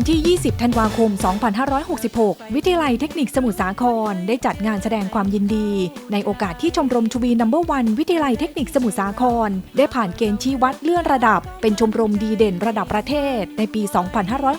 วันที่ 20 ธันวาคม 2566 วิทยาลัยเทคนิคสมุทรสาคร ได้จัดงานแสดงความยินดี ในโอกาสที่ชมรมชูบีนัมเบอร์วันวิทยาลัยเทคนิคสมุทรสาคร ได้ผ่านเกณฑ์ชี้วัดเลื่อนระดับ เป็นชมรมดีเด่นระดับประเทศ ในปี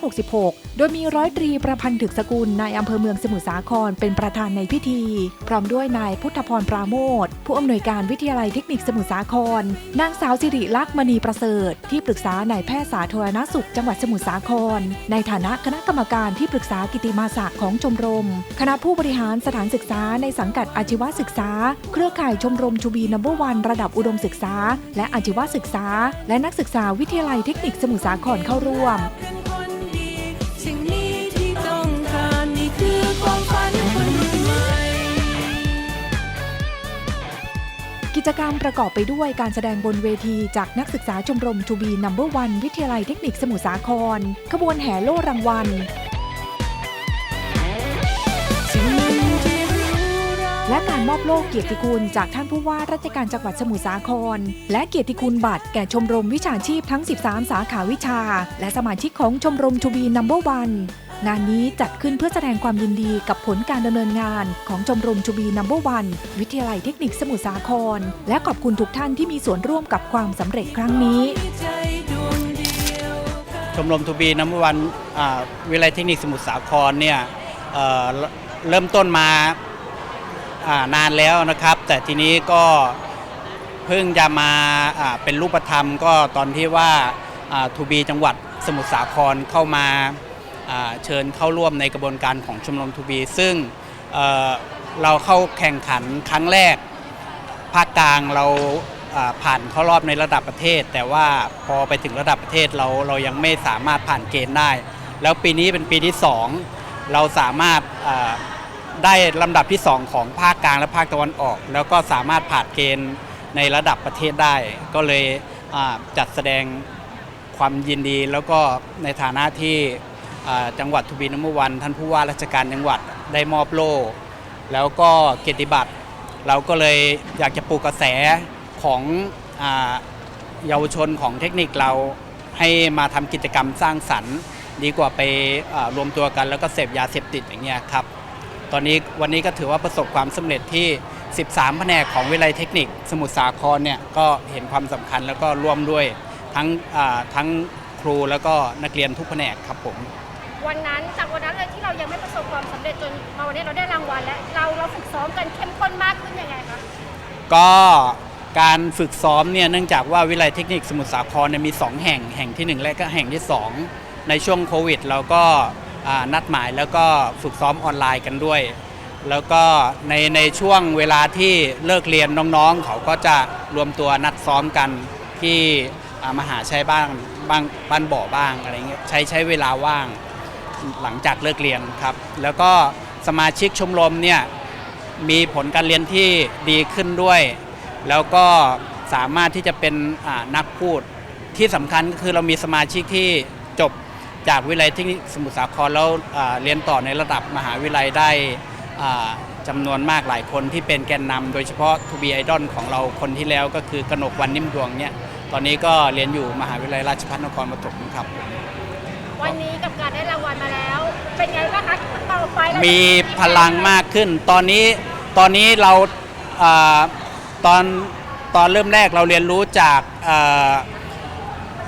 2566 โดยมีร้อยตรีประพันธ์ถึกสกุลนายอำเภอเมืองสมุทรสาครเป็นประธานในพิธี พร้อมด้วยนายพุทธพรปราโมทผู้อำนวยการวิทยาลัยเทคนิคสมุทรสาคร นางสาวสิริลักษณ์มณีประเสริฐ ที่ปรึกษานายแพทย์สาธารณสุขจังหวัดสมุทรสาครในฐานะคณะกรรมการที่ปรึกษากิติมาศักดิ์ของชมรม คณะผู้บริหารสถานศึกษาในสังกัดอาชีวศึกษา เครือข่ายชมรมชูบีนัมเบอร์วันระดับอุดมศึกษา และอาชีวศึกษา และนักศึกษาวิทยาลัยเทคนิคสมุทรสาครเข้าร่วม จกรรมประกอบไปด้วยการแสดงบนเวทีจากนักศึกษาชมรมทูบีนัมเบอร์วันวิทยาลัยเทคนิคสมุทรสาคร ขบวนแห่โล่รางวัล และการมอบโล่เกียรติคุณจากท่านผู้ว่าราชการจังหวัดสมุทรสาคร และเกียรติคุณบัตรแก่ชมรมวิชาชีพทั้ง 13 สาขาวิชา และสมาชิกของชมรมทูบีนัมเบอร์วัน งานนี้จัดขึ้นเพื่อแสดงความยินดีกับผลการดำเนินงานของชมรมทูบีนัมเบอร์วันวิทยาลัยเทคนิคสมุทรสาคร และขอบคุณทุกท่านที่มีส่วนร่วมกับความสำเร็จครั้งนี้ ชมรมทูบีน้ำวันอ่าวิทยาลัยเทคนิคสมุทรสาครเนี่ยเอ่อเริ่มต้นมาอ่านานแล้วนะครับ แต่ทีนี้ก็เพิ่งจะมาอ่าเป็นรูปธรรมก็ตอนที่ว่าทูบีจังหวัดสมุทรสาครเข้ามา เชิญเข้าร่วมในกระบวนการของชมรมทูบีซึ่งเเราเข้าแข่งขันครั้งแรก ภาคกลางเราผ่านเข้ารอบในระดับประเทศ แต่ว่าพอไปถึงระดับประเทศเราเรายังไม่สามารถผ่านเกณฑ์ได้ แล้วปีนี้เป็นปีที่ 2 เราสามารถได้ลำดับที่ 2 ของภาคกลางและภาคตะวันออก แล้วก็สามารถผ่านเกณฑ์ในระดับประเทศได้ ก็เลยจัดแสดงความยินดีแล้วก็ในฐานะที่ จังหวัดทุบีนมวันท่านผู้ว่าราชการจังหวัดได้มอบโล่แล้วก็เกียรติบัตร เราก็เลยอยากจะปลูกกระแสของเยาวชนของเทคนิคเราให้มาทำกิจกรรมสร้างสรรค์ ดีกว่าไปรวมตัวกันแล้วก็เสพยาเสพติดอย่างเงี้ยครับตอนนี้วันนี้ก็ถือว่าประสบความสำเร็จที่ 13 แผนกของวิทยาลัยเทคนิค สมุทรสาครเนี่ยก็เห็นความสำคัญแล้วก็ร่วมด้วยทั้งทั้งครูแล้วก็นักเรียนทุกแผนกครับผม วันนั้นจากวันนั้นเลยที่เรายังไม่ประสบความสำเร็จจนมาวันนี้เราได้รางวัลแล้วเราเราฝึกซ้อมกันเข้มข้นมากขึ้นยังไงคะก็การฝึกซ้อมเนี่ยเนื่องจากว่าวิทยาลัยเทคนิคสมุทรสาครเนี่ยมี 2 แห่งแห่งทีหนึ่1 และก็แห่งที่ 2 ในช่วงโควิดเราก็อ่านัดหมายแล้วก็ฝึกซ้อมออนไลน์กันด้วย แล้วก็ในในช่วงเวลาที่เลิกเรียนน้องๆ เขาก็จะรวมตัวนัดซ้อมกันที่อ่ามหาชัยบ้างบ้างบ้านบ่อบ้างอะไรเงี้ยใช้ใช้เวลาว่าง หลังจากเลิกเรียนครับ แล้วก็สมาชิกชมรมเนี่ยมีผลการเรียนที่ดีขึ้นด้วย แล้วก็สามารถที่จะเป็นนักพูดที่สำคัญก็คือเรามีสมาชิกที่จบจากวิทยาลัยเทคนิคสมุทรสาครแล้วเรียนต่อในระดับมหาวิทยาลัยได้จำนวนมากหลายคนที่เป็นแกนนำโดยเฉพาะทูบีไอดอลของเราคนที่แล้วก็คือกนกวันนิ่มดวงเนี่ยตอนนี้ก็เรียนอยู่มหาวิทยาลัยราชภัฏนครปฐมครับ วันนี้กับการได้รางวัลมาแล้ว เป็นไงบ้างคะต่อไปเราจะมีพลังมากขึ้น ตอนนี้ตอนนี้เราอาตอนตอนเริ่มแรกเราเรียนรู้จากอ่า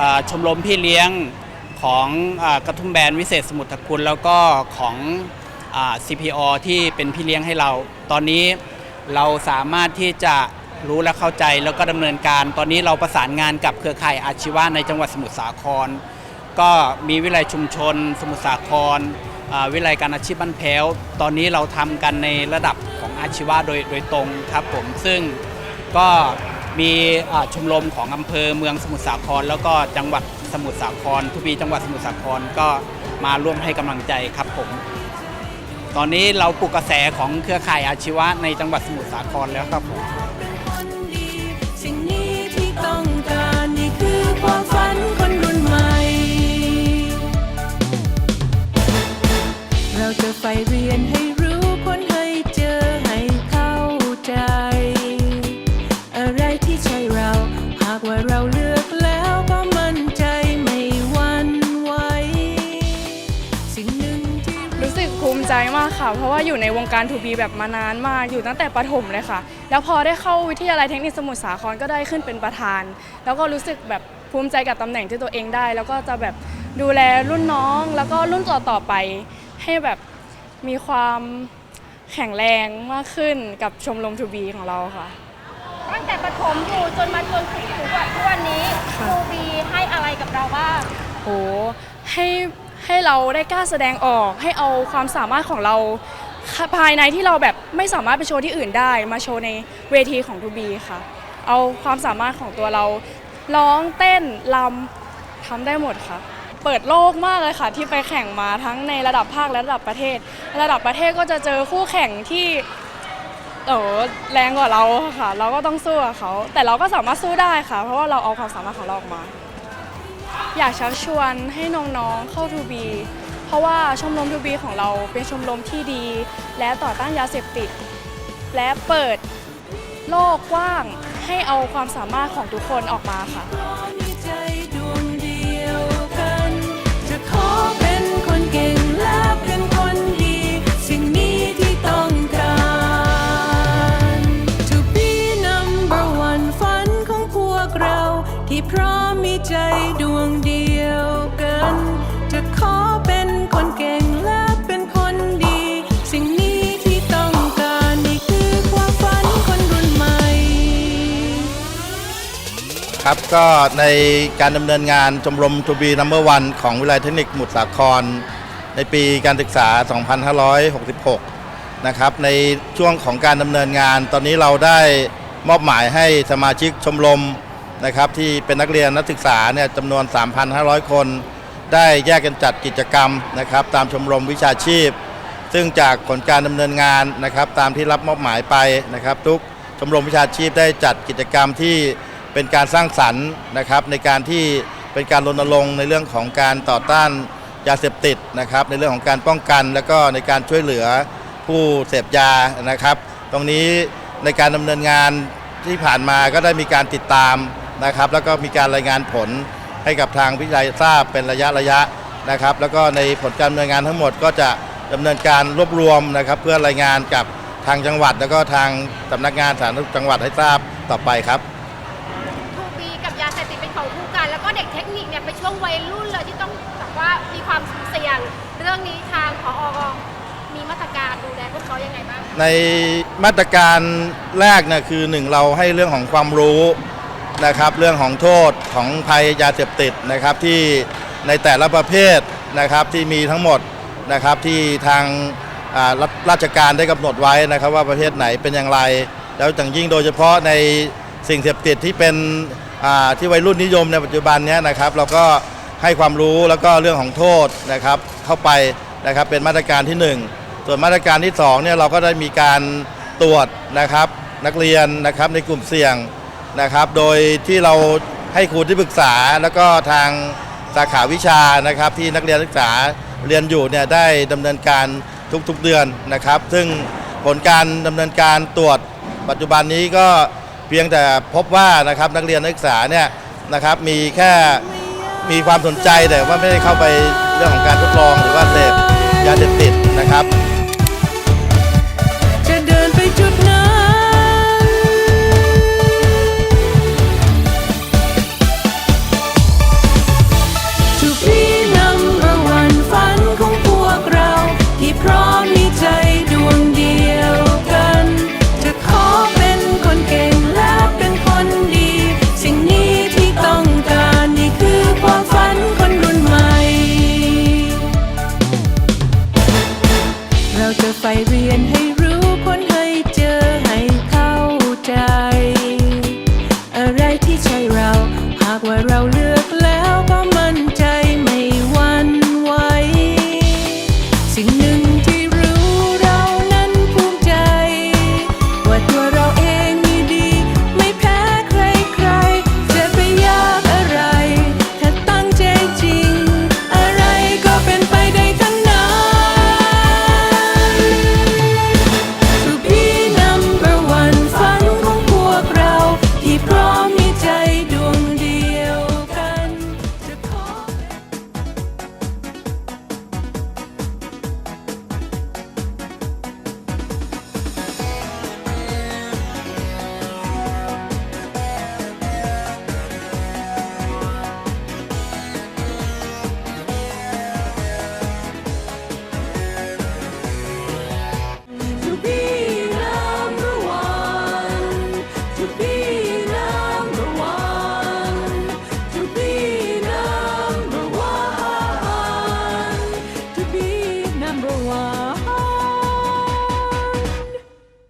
อ่าชมรมพี่เลี้ยงของอากระทุ่มแบนวิเศษสมุทรคุณแล้วก็ของอา CPO ที่เป็นพี่เลี้ยงให้เรา ตอนนี้เราสามารถที่จะรู้และเข้าใจแล้วก็ดำเนินการ ตอนนี้เราประสานงานกับเครือข่ายอาชีวะในจังหวัดสมุทรสาคร ก็มีวิไลชุมชน สมุทรสาครวิไลการอาชีพบ้านแพ้ว ตอนนี้เราทำกันในระดับของอาชีวะโดยโดยตรงครับผมซึ่งก็มีชมรมของอำเภอเมืองสมุทรสาคร แล้วก็จังหวัดสมุทรสาคร ทุกปีจังหวัดสมุทรสาครก็มาร่วมให้กำลังใจครับผม ตอนนี้เราปลุกกระแสของเครือข่ายอาชีวะในจังหวัดสมุทรสาครแล้วครับผม จะใฝ่เรียนให้รู้ค้นให้เจอให้เข้าใจ อะไรที่ใช่เรา หากว่าเราเลือกแล้วก็มั่นใจไม่หวันไหวมากค่ะ เพราะว่าอยู่ในวงการทูบีแบบมานานมาก อยู่ตั้งแต่ประถมเลยค่ะ แล้วพอได้เข้าวิทยาลัยเทคนิคสมุทรสาครก็ได้ขึ้นเป็นประธาน แล้วก็รู้สึกแบบภูมิใจกับตำแหน่งที่ตัวเองได้ แล้วก็จะแบบดูแลรุ่นน้องแล้วก็รุ่นต่อๆไป ให้แบบ มีความแข็งแรงมากขึ้นกับชมรมทูบีของเราค่ะ ตั้งแต่ประถมอยู่จนมาจนถึงทุกวันทุกวันนี้คค่ะรูบีให้อะไรกับเราบ้างโอ้ให้ให้เราได้กล้าแสดงออกให้เอาความสามารถของเราภายในที่เราแบบไม่สามารถไปโชว์ที่อื่นได้ มาโชว์ในเวทีของทูบีค่ะ เอาความสามารถของตัวเราร้องเต้นลำทำได้หมดค่ะ เปิดโลกมากเลยค่ะ ที่ไปแข่งมาทั้งในระดับภาคและระดับประเทศ ระดับประเทศก็จะเจอคู่แข่งที่เออแรงกว่าเราค่ะ เราก็ต้องสู้กับเขา แต่เราก็สามารถสู้ได้ค่ะ เพราะว่าเราเอาความสามารถของเราออกมา อยากชักชวนให้น้องๆเข้าทูบีเพราะว่าชมรมทูบีของเราเป็นชมรมที่ดี และต่อต้านยาเสพติด และเปิดโลกกว้างให้เอาความสามารถของทุกคนออกมาค่ะ ครับก็ในการดำเนินงานชมรมทูบีนัมเบอร์วันของวิทยาลัยเทคนิคสมุทรสาคร ในปีการศึกษา 2566 นะครับในช่วงของการดำเนินงาน ตอนนี้เราได้มอบหมายให้สมาชิกชมรมนะครับที่เป็นนักเรียนนักศึกษาเนี่ยจำนวน 3,500 คน ได้แยกกันจัดกิจกรรมนะครับตามชมรมวิชาชีพ ซึ่งจากผลการดำเนินงานนะครับตามที่รับมอบหมายไปนะครับทุกชมรมวิชาชีพได้จัดกิจกรรมที่ เป็นการสร้างสรรค์นะครับในการที่เป็นการรณรงค์ในเรื่องของการต่อต้านยาเสพติดนะครับ ในเรื่องของการป้องกัน แล้วก็ในการช่วยเหลือผู้เสพยานะครับ ตรงนี้ในการดำเนินงานที่ผ่านมาก็ได้มีการติดตามนะครับ แล้วก็มีการรายงานผลให้กับทางวิทยาลัยทราบเป็นระยะระยะนะครับ แล้วก็ในผลการดำเนินงานทั้งหมดก็จะดำเนินการรวบรวมนะครับ เพื่อรายงานกับทางจังหวัด แล้วก็ทางสำนักงานสาธารณสุขจังหวัดให้ทราบต่อไปครับ ช่วงวัยรุ่นเลยที่ต้องแบบว่ามีความเสี่ยง เรื่องนี้ทางพอมีมาตรการดูแลพวกเขายังไงบ้างในมาตรการแรกนี่ยคือหนึ่งเราให้เรื่องของความรู้นะครับ เรื่องของโทษของภัยยาเสพติดนะครับที่ในแต่ละประเภทนะครับที่มีทั้งหมดนะครับที่ทางอ่ารัฐราชการได้กำหนดไว้นะครับ ว่าประเภทไหนเป็นอย่างไร แล้วอย่างยิ่งโดยเฉพาะในสิ่งเสพติดที่เป็น ที่วัยรุ่นนิยมในปัจจุบันนี้นะครับ เราก็ให้ความรู้แล้วก็เรื่องของโทษนะครับเข้าไปนะครับเป็นมาตรการที่หนึ่งส่วนมาตรการที่2เนี่ยเราก็ได้มีการตรวจนะครับนักเรียนนะครับในกลุ่มเสี่ยงนะครับ โดยที่เราให้ครูที่ปรึกษาแล้วก็ทางสาขาวิชานะครับ ที่นักเรียนศึกษาเรียนอยู่เนี่ยได้ดำเนินการทุกๆเดือนนะครับ ซึ่งผลการดำเนินการตรวจปัจจุบันนี้ก็ เพียงแต่พบว่านะครับนักเรียนนักศึกษาเนี่ยนะครับมีแค่มีความสนใจแต่ว่าไม่ได้เข้าไปเรื่องของการทดลองหรือว่าเสพยาเสพติดนะครับพร้อมในใจ